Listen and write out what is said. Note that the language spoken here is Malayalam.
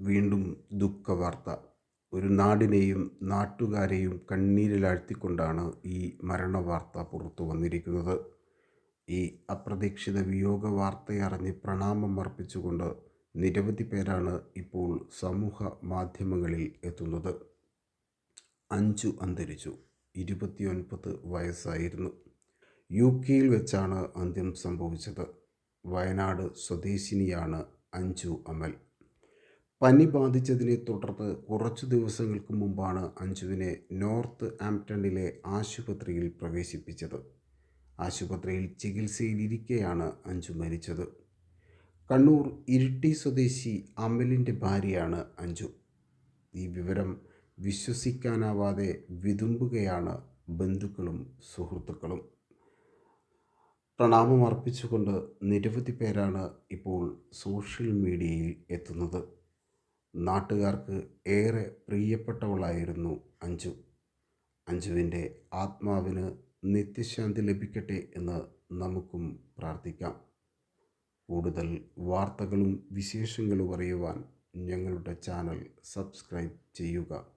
വീണ്ടും ദുഃഖവാർത്ത. ഒരു നാടിനെയും നാട്ടുകാരെയും കണ്ണീരിലാഴ്ത്തിക്കൊണ്ടാണ് ഈ മരണവാർത്ത പുറത്തു വന്നിരിക്കുന്നത്. ഈ അപ്രതീക്ഷിത വിയോഗ വാർത്തയറിഞ്ഞ് പ്രണാമം അർപ്പിച്ചുകൊണ്ട് നിരവധി പേരാണ് ഇപ്പോൾ സമൂഹ മാധ്യമങ്ങളിൽ എത്തുന്നത്. അഞ്ചു അന്തരിച്ചു. ഇരുപത്തിയൊൻപത് വയസ്സായിരുന്നു. യു കെയിൽ വെച്ചാണ് അന്ത്യം സംഭവിച്ചത്. വയനാട് സ്വദേശിനിയാണ് അഞ്ചു അമൽ. പനി ബാധിച്ചതിനെ തുടർന്ന് കുറച്ചു ദിവസങ്ങൾക്ക് മുമ്പാണ് അഞ്ജുവിനെ നോർത്ത് ആംപ്ടണിലെ ആശുപത്രിയിൽ പ്രവേശിപ്പിച്ചത്. ആശുപത്രിയിൽ ചികിത്സയിലിരിക്കെയാണ് അഞ്ജു മരിച്ചത്. കണ്ണൂർ ഇരിട്ടി സ്വദേശി അമലിന്റെ ഭാര്യയാണ് അഞ്ജു. ഈ വിവരം വിശ്വസിക്കാനാവാതെ വിതുമ്പുകയാണ് ബന്ധുക്കളും സുഹൃത്തുക്കളും. പ്രണാമം അർപ്പിച്ചുകൊണ്ട് നിരവധി പേരാണ് ഇപ്പോൾ സോഷ്യൽ മീഡിയയിൽ എത്തുന്നത്. നാട്ടുകാർക്ക് ഏറെ പ്രിയപ്പെട്ടവളായിരുന്നു അഞ്ജു. അഞ്ജുവിന്റെ ആത്മാവിന് നിത്യശാന്തി ലഭിക്കട്ടെ എന്ന് നമുക്കും പ്രാർത്ഥിക്കാം. കൂടുതൽ വാർത്തകളും വിശേഷങ്ങളും അറിയുവാൻ ഞങ്ങളുടെ ചാനൽ സബ്സ്ക്രൈബ് ചെയ്യുക.